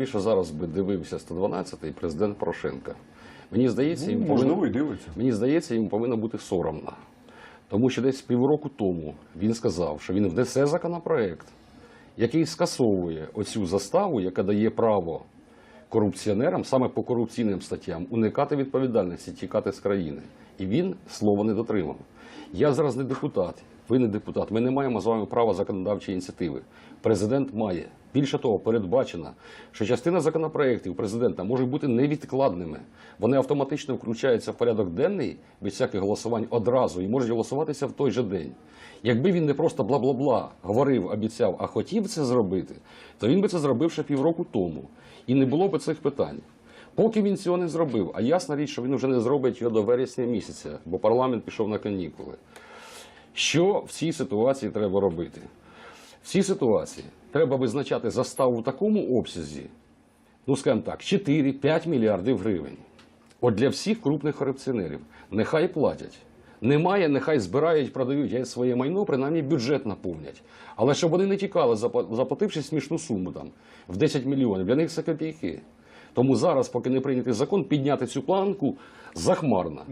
Більше зараз би дивився 112-й президент Порошенка. Мені здається, їм Ну, можливо, повинно- і дивиться. Мені здається, йому повинно бути соромно. Тому що десь півроку тому він сказав, що він внесе законопроект, який скасовує оцю заставу, яка дає право корупціонерам саме по корупційним статтям уникати відповідальності, тікати з країни. І він слова не дотримав. Я зараз не депутат, ви не депутат. Ми не маємо з вами права законодавчої ініціативи. Президент має. Більше того, передбачено, що частина законопроєктів президента може бути невідкладними. Вони автоматично включаються в порядок денний без всяких голосувань одразу і можуть голосуватися в той же день. Якби він не просто бла-бла-бла говорив, обіцяв, а хотів це зробити, то він би це зробив ще півроку тому. І не було б цих питань. Поки він цього не зробив, а ясна річ, що він вже не зробить його до вересня місяця, бо парламент пішов на канікули. Що в цій ситуації треба робити? В цій ситуації треба визначати заставу в такому обсязі, ну скажімо так, 4-5 мільярдів гривень. От для всіх крупних корупціонерів нехай платять. Немає, нехай збирають, продають своє майно, принаймні бюджет наповнять. Але щоб вони не тікали, заплативши смішну суму там в 10 мільйонів, для них це копійки. Тому зараз, поки не прийнятий закон, підняти цю планку захмарно.